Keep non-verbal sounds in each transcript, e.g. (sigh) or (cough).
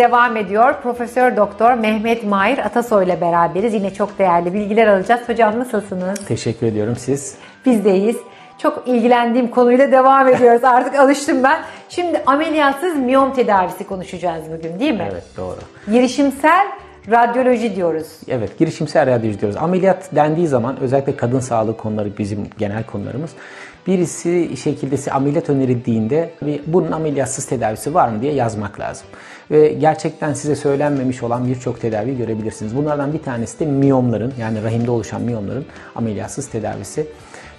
1 devam ediyor. Profesör Doktor Mehmet Mahir Atasoy ile beraberiz. Yine çok değerli bilgiler alacağız. Hocam nasılsınız? Teşekkür ediyorum siz. Bizdeyiz. Çok ilgilendiğim konuyla devam ediyoruz. (laughs) Artık alıştım ben. Şimdi ameliyatsız miyom tedavisi konuşacağız bugün değil mi? Evet doğru. Girişimsel radyoloji diyoruz. Evet girişimsel radyoloji diyoruz. Ameliyat dendiği zaman özellikle kadın sağlığı konuları bizim genel konularımız. Birisi şekildesi ameliyat önerildiğinde bunun ameliyatsız tedavisi var mı diye yazmak lazım. Ve gerçekten size söylenmemiş olan birçok tedavi görebilirsiniz. Bunlardan bir tanesi de miyomların yani rahimde oluşan miyomların ameliyatsız tedavisi.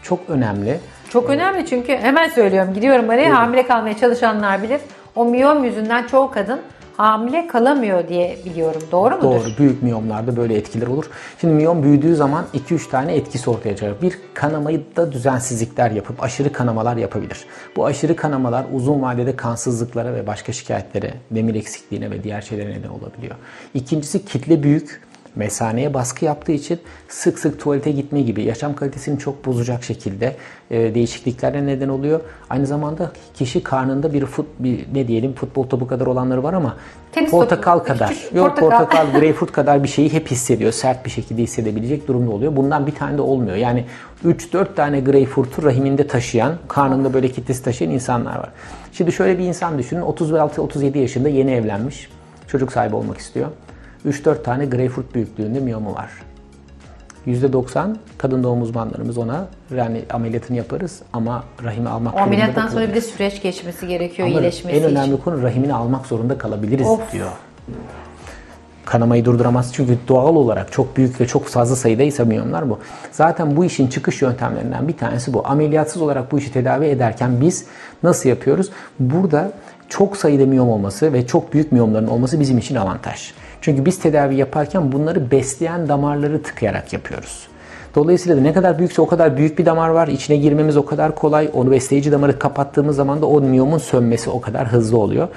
Çok önemli. Çok önemli çünkü hemen söylüyorum gidiyorum araya hamile kalmaya çalışanlar bilir. O miyom yüzünden çoğu kadın hamile kalamıyor diye biliyorum. Doğru mudur? Doğru. Büyük miyomlarda böyle etkiler olur. Şimdi miyom büyüdüğü zaman 2-3 tane etkisi ortaya çıkar. Bir kanamayı da düzensizlikler yapıp aşırı kanamalar yapabilir. Bu aşırı kanamalar uzun vadede kansızlıklara ve başka şikayetlere, demir eksikliğine ve diğer şeylere neden olabiliyor. İkincisi kitle büyük. Mesaneye baskı yaptığı için sık sık tuvalete gitme gibi yaşam kalitesini çok bozacak şekilde e, değişikliklere neden oluyor. Aynı zamanda kişi karnında bir, fut, bir ne diyelim futbol topu kadar olanları var ama Tenis portakal topu, (laughs) kadar. küçük Yok portakal. portakal, greyfurt kadar bir şeyi hep hissediyor. Sert bir şekilde hissedebilecek durumda oluyor. Bundan bir tane de olmuyor. Yani 3-4 tane greyfurtu rahiminde taşıyan, karnında böyle kitlesi taşıyan insanlar var. Şimdi şöyle bir insan düşünün. 36-37 yaşında yeni evlenmiş. Çocuk sahibi olmak istiyor. 3-4 tane greyfurt büyüklüğünde miyomu var. %90 kadın doğum uzmanlarımız ona yani ameliyatını yaparız ama rahimi almak O durumunda ameliyattan sonra bir de süreç geçmesi gerekiyor Ama iyileşmesi en önemli için. konu rahimini almak zorunda kalabiliriz Of. diyor. Kanamayı durduramaz çünkü doğal olarak çok büyük ve çok fazla sayıda ise miyomlar bu. Zaten bu işin çıkış yöntemlerinden bir tanesi bu. Ameliyatsız olarak bu işi tedavi ederken biz nasıl yapıyoruz? Burada çok sayıda miyom olması ve çok büyük miyomların olması bizim için avantaj. Çünkü biz tedavi yaparken bunları besleyen damarları tıkayarak yapıyoruz. Dolayısıyla da ne kadar büyükse o kadar büyük bir damar var. İçine girmemiz o kadar kolay. Onu besleyici damarı kapattığımız zaman da o miyomun sönmesi o kadar hızlı oluyor.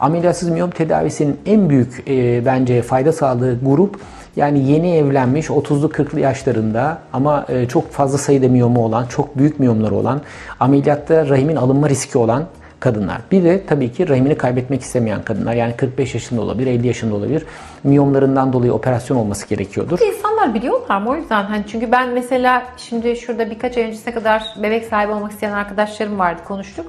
Ameliyatsız miyom tedavisinin en büyük e, bence fayda sağladığı grup yani yeni evlenmiş 30'lu 40'lı yaşlarında ama e, çok fazla sayıda miyomu olan, çok büyük miyomları olan, ameliyatta rahimin alınma riski olan kadınlar. Bir de tabii ki rahimini kaybetmek istemeyen kadınlar. Yani 45 yaşında olabilir, 50 yaşında olabilir. Miyomlarından dolayı operasyon olması gerekiyordur. İnsanlar biliyorlar mı o yüzden? Hani çünkü ben mesela şimdi şurada birkaç ay öncesine kadar bebek sahibi olmak isteyen arkadaşlarım vardı konuştuk.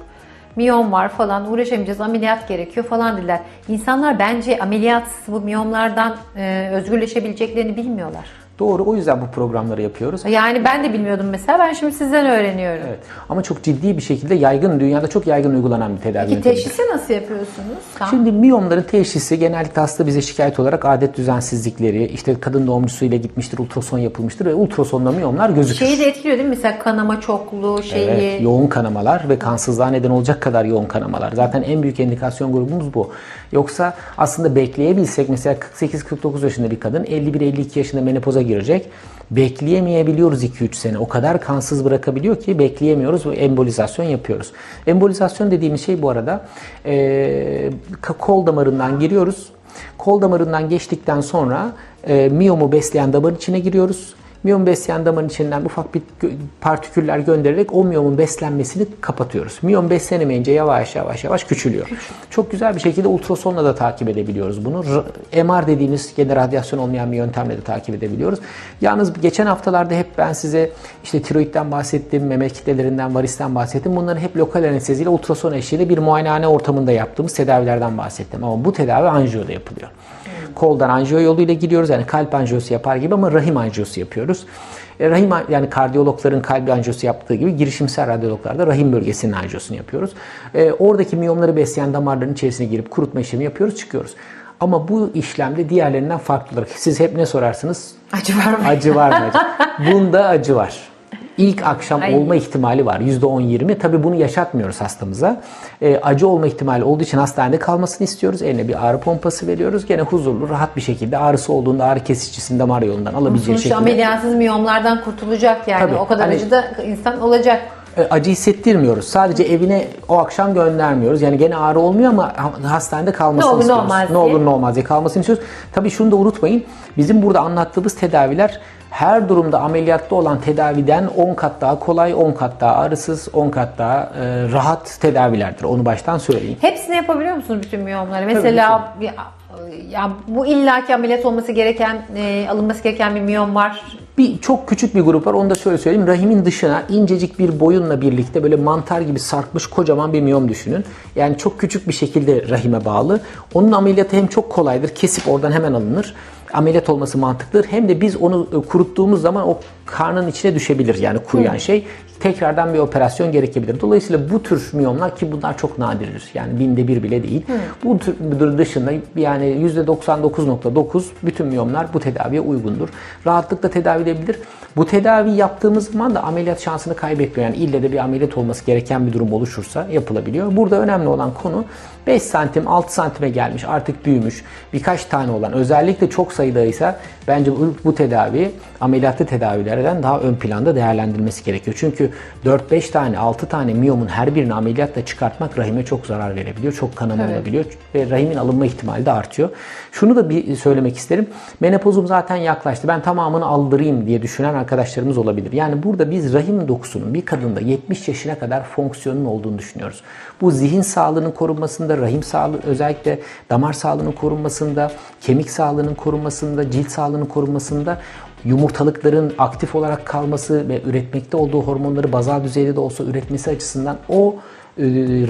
Miyom var falan uğraşamayacağız ameliyat gerekiyor falan dediler. İnsanlar bence ameliyatsız bu miyomlardan e, özgürleşebileceklerini bilmiyorlar. Doğru o yüzden bu programları yapıyoruz. Yani ben de bilmiyordum mesela ben şimdi sizden öğreniyorum. Evet. Ama çok ciddi bir şekilde yaygın, dünyada çok yaygın uygulanan bir tedavi Peki yöntemidir. teşhisi nasıl yapıyorsunuz? Tam. Şimdi miyomların teşhisi genellikle hasta bize şikayet olarak adet düzensizlikleri, işte kadın doğumcusuyla gitmiştir, ultrason yapılmıştır ve ultrasonda miyomlar gözükür. Şeyi de etkiliyor değil mi? Mesela kanama çokluğu, şeyi. Evet, yoğun kanamalar ve kansızlığa neden olacak kadar yoğun kanamalar. Zaten en büyük indikasyon grubumuz bu. Yoksa aslında bekleyebilsek mesela 48-49 yaşında bir kadın 51-52 yaşında menopoza girecek. Bekleyemeyebiliyoruz 2-3 sene. O kadar kansız bırakabiliyor ki bekleyemiyoruz ve embolizasyon yapıyoruz. Embolizasyon dediğimiz şey bu arada e, kol damarından giriyoruz. Kol damarından geçtikten sonra e, miyomu besleyen damar içine giriyoruz. Miyom besleyen damarın içinden ufak bir partiküller göndererek o miyomun beslenmesini kapatıyoruz. Miyom beslenemeyince yavaş yavaş yavaş küçülüyor. Çok güzel bir şekilde ultrasonla da takip edebiliyoruz bunu. MR dediğimiz gene radyasyon olmayan bir yöntemle de takip edebiliyoruz. Yalnız geçen haftalarda hep ben size işte tiroidden bahsettim, meme kitlelerinden, varisten bahsettim. Bunların hep lokal anesteziyle ultrason eşliğinde bir muayenehane ortamında yaptığımız tedavilerden bahsettim. Ama bu tedavi anjiyoda yapılıyor. Koldan anjiyo yoluyla gidiyoruz. Yani kalp anjiyosu yapar gibi ama rahim anjiyosu yapıyoruz. E, rahim yani kardiyologların kalp anjiyosu yaptığı gibi girişimsel radyologlarda rahim bölgesinin anjiyosunu yapıyoruz. E, oradaki miyomları besleyen damarların içerisine girip kurutma işlemi yapıyoruz, çıkıyoruz. Ama bu işlemde diğerlerinden farklı olarak siz hep ne sorarsınız? Acı var mı? Acı var mı acı? (laughs) Bunda acı var. İlk akşam Ay. olma ihtimali var. %10-20. Tabii bunu yaşatmıyoruz hastamıza. Ee, acı olma ihtimali olduğu için hastanede kalmasını istiyoruz. Eline bir ağrı pompası veriyoruz. Gene huzurlu, rahat bir şekilde ağrısı olduğunda ağrı kesicisini damar yolundan alabileceği Sonuçta şekilde. ameliyatsız miyomlardan kurtulacak yani. Tabii, o kadar hani- acı da insan olacak. E, acı hissettirmiyoruz. Sadece evine o akşam göndermiyoruz. Yani gene ağrı olmuyor ama ha- hastanede kalmasını Ne olur ne istiyoruz. olmaz ne diye. olur ne olmaz diye kalmasını istiyoruz. Tabii şunu da unutmayın. Bizim burada anlattığımız tedaviler her durumda ameliyatta olan tedaviden 10 kat daha kolay, 10 kat daha ağrısız, 10 kat daha e, rahat tedavilerdir. Onu baştan söyleyeyim. Hepsini yapabiliyor musunuz bütün miyomları? Mesela ya, ya bu illaki ameliyat olması gereken, e, alınması gereken bir miyom var. Bir çok küçük bir grup var. Onu da şöyle söyleyeyim. Rahimin dışına incecik bir boyunla birlikte böyle mantar gibi sarkmış kocaman bir miyom düşünün. Yani çok küçük bir şekilde rahime bağlı. Onun ameliyatı hem çok kolaydır. Kesip oradan hemen alınır. Ameliyat olması mantıklıdır. Hem de biz onu e, kuruttuğumuz zaman o karnın içine düşebilir. Yani kuruyan şey. Tekrardan bir operasyon gerekebilir. Dolayısıyla bu tür miyomlar ki bunlar çok nadirdir. Yani binde bir bile değil. Bu tür dışında yani %99.9 bütün miyomlar bu tedaviye uygundur. Rahatlıkla tedavi edilebilir. Bu tedavi yaptığımız zaman da ameliyat şansını kaybetmiyor. Yani ille de bir ameliyat olması gereken bir durum oluşursa yapılabiliyor. Burada önemli olan konu 5 santim 6 santime gelmiş artık büyümüş birkaç tane olan özellikle çok sayıda ise bence bu, bu tedavi ameliyatlı tedavilerden daha ön planda değerlendirilmesi gerekiyor. Çünkü 4-5 tane 6 tane miyomun her birini ameliyatla çıkartmak rahime çok zarar verebiliyor. Çok kanama Evet. olabiliyor ve rahimin alınma ihtimali de artıyor. Şunu da bir söylemek isterim. Menopozum zaten yaklaştı. Ben tamamını aldırayım diye düşünen arkadaşlarımız olabilir. Yani burada biz rahim dokusunun bir kadında 70 yaşına kadar fonksiyonun olduğunu düşünüyoruz. Bu zihin sağlığının korunmasında, rahim sağlığı özellikle damar sağlığının korunmasında, kemik sağlığının korunmasında, cilt sağlığının korunmasında yumurtalıkların aktif olarak kalması ve üretmekte olduğu hormonları bazal düzeyde de olsa üretmesi açısından o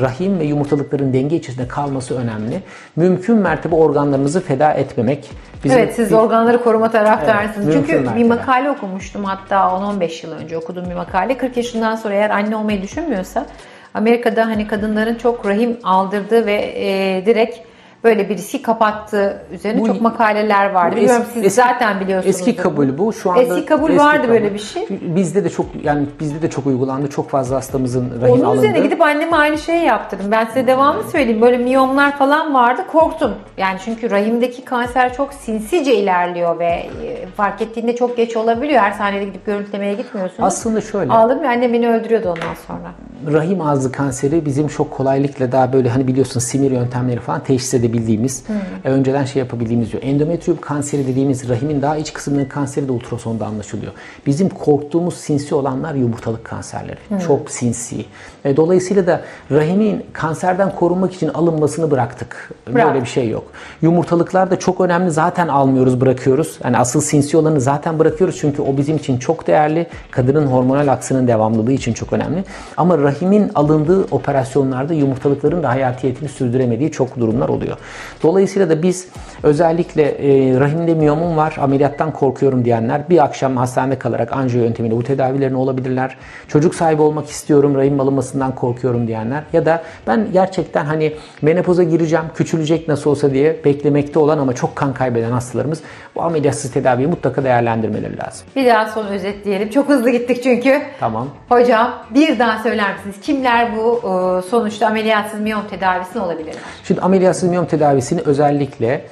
rahim ve yumurtalıkların denge içerisinde kalması önemli. Mümkün mertebe organlarımızı feda etmemek. bizim evet siz bir- organları koruma taraftarısınız. Evet, Çünkü mümkün bir mertebe. makale okumuştum hatta 10-15 yıl önce okuduğum bir makale. 40 yaşından sonra eğer anne olmayı düşünmüyorsa Amerika'da hani kadınların çok rahim aldırdığı ve e, direkt böyle bir riski kapattığı üzerine Bu- çok makaleler vardı. Bilmiyorum siz eski- zaten biliyorsunuz. Eski kabul bu. Şu anda Eski kabul vardı böyle bir şey. Bizde de çok yani bizde de çok uygulandı. Çok fazla hastamızın rahim Onun alındı. üzerine gidip anneme aynı şeyi yaptırdım. Ben size devamlı söyleyeyim. Böyle miyomlar falan vardı. Korktum. Yani çünkü rahimdeki kanser çok sinsice ilerliyor ve e, fark ettiğinde çok geç olabiliyor. Her saniyede gidip görüntülemeye gitmiyorsunuz. Aslında şöyle. Ağladım ve annem beni öldürüyordu ondan sonra. rahim ağzı kanseri bizim çok kolaylıkla daha böyle hani biliyorsun simir yöntemleri falan teşhis edebildiğimiz, e, önceden şey yapabildiğimiz diyor. Endometrium kanseri dediğimiz rahimin daha iç kısmının kanseri de ultrasonda anlaşılıyor. Bizim korktuğumuz sinsi olanlar yumurtalık kanserleri. Çok sinsi. E, dolayısıyla da rahimin kanserden korunmak için alınmasını bıraktık. Bırak. Böyle bir şey yok. Yumurtalıklar da çok önemli. Zaten almıyoruz, bırakıyoruz. Yani asıl sinsi olanı zaten bırakıyoruz çünkü o bizim için çok değerli. Kadının hormonal aksının devamlılığı için çok önemli. Ama rahimin alındığı operasyonlarda yumurtalıkların da hayatiyetini sürdüremediği çok durumlar oluyor. Dolayısıyla da biz özellikle e, rahimde miyomum var, ameliyattan korkuyorum diyenler bir akşam hastanede kalarak anjiyo yöntemiyle bu tedavilerini olabilirler. Çocuk sahibi olmak istiyorum, rahim alınmasından korkuyorum diyenler ya da ben gerçekten hani menopoza gireceğim, küçülecek nasıl olsa diye beklemekte olan ama çok kan kaybeden hastalarımız bu ameliyatsız tedaviyi mutlaka değerlendirmeleri lazım. Bir daha son özetleyelim. Çok hızlı gittik çünkü. Tamam. Hocam bir daha söyler misiniz? Kimler bu e, sonuçta ameliyatsız miyom tedavisine olabilirler? Şimdi ameliyatsız miyom tedavisini özellikle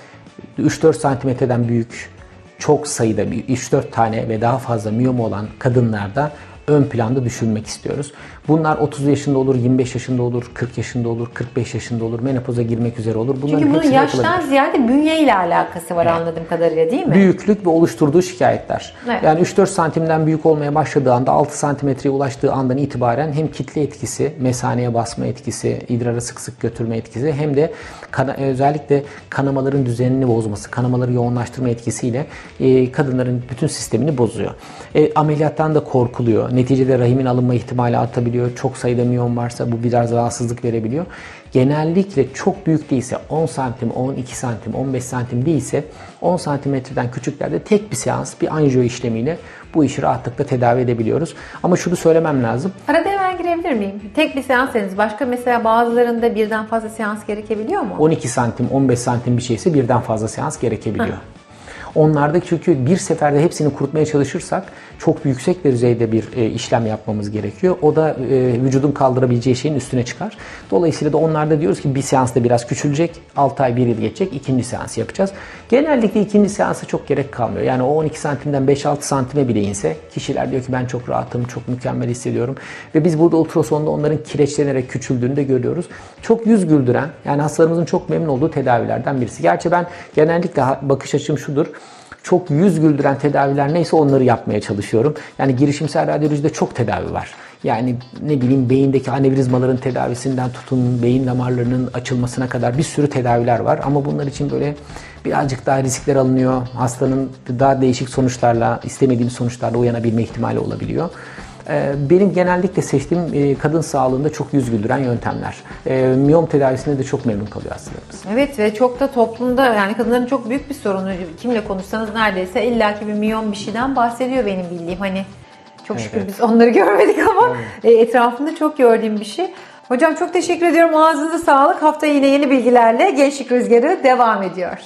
3-4 santimetreden büyük çok sayıda bir 3-4 tane ve daha fazla miyom olan kadınlarda ön planda düşünmek istiyoruz. Bunlar 30 yaşında olur, 25 yaşında olur, 40 yaşında olur, 45 yaşında olur, menopoza girmek üzere olur. Bunların Çünkü bunun yaştan yapılabilir. ziyade bünye ile alakası var anladığım kadarıyla değil mi? Büyüklük ve oluşturduğu şikayetler. Evet. Yani 3-4 santimden büyük olmaya başladığı anda 6 santimetreye ulaştığı andan itibaren hem kitle etkisi, mesaneye basma etkisi, idrara sık sık götürme etkisi hem de kana- özellikle kanamaların düzenini bozması, kanamaları yoğunlaştırma etkisiyle e, kadınların bütün sistemini bozuyor. E, ameliyattan da korkuluyor. Neticede rahimin alınma ihtimali artabiliyor. Çok sayıda miyom varsa bu biraz rahatsızlık verebiliyor. Genellikle çok büyük değilse 10 santim, 12 santim, 15 santim değilse 10 santimetreden küçüklerde tek bir seans, bir anjiyo işlemiyle bu işi rahatlıkla tedavi edebiliyoruz. Ama şunu söylemem lazım. Arada hemen girebilir miyim? Tek bir seans dediniz. Başka mesela bazılarında birden fazla seans gerekebiliyor mu? 12 santim, 15 santim bir şeyse birden fazla seans gerekebiliyor. Onlarda çünkü bir seferde hepsini kurutmaya çalışırsak çok yüksek bir düzeyde bir e, işlem yapmamız gerekiyor. O da e, vücudun kaldırabileceği şeyin üstüne çıkar. Dolayısıyla da onlarda diyoruz ki bir seansta biraz küçülecek, 6 ay 1 yıl geçecek, ikinci seans yapacağız. Genellikle ikinci seansa çok gerek kalmıyor. Yani o 12 santimden 5-6 santime bile inse kişiler diyor ki ben çok rahatım, çok mükemmel hissediyorum. Ve biz burada ultrasonda onların kireçlenerek küçüldüğünü de görüyoruz. Çok yüz güldüren, yani hastalarımızın çok memnun olduğu tedavilerden birisi. Gerçi ben genellikle bakış açım şudur. Çok yüz güldüren tedaviler neyse onları yapmaya çalışıyorum. Yani girişimsel radyolojide çok tedavi var. Yani ne bileyim beyindeki anevrizmaların tedavisinden tutun beyin damarlarının açılmasına kadar bir sürü tedaviler var. Ama bunlar için böyle birazcık daha riskler alınıyor. Hastanın daha değişik sonuçlarla, istemediğim sonuçlarla uyanabilme ihtimali olabiliyor. Ee, Benim genellikle seçtiğim e, kadın sağlığında çok yüz güldüren yöntemler. Ee, Miyom tedavisinde de çok memnun kalıyor hastalarımız. Evet ve çok da toplumda yani kadınların çok büyük bir sorunu. Kimle konuşsanız neredeyse illaki bir milyon bir şeyden bahsediyor benim bildiğim. Hani çok şükür evet. biz onları (laughs) görmedik ama e, etrafında çok gördüğüm bir şey. Hocam çok teşekkür ediyorum. Ağzınıza sağlık. Hafta yine yeni bilgilerle Gençlik Rüzgarı devam ediyor.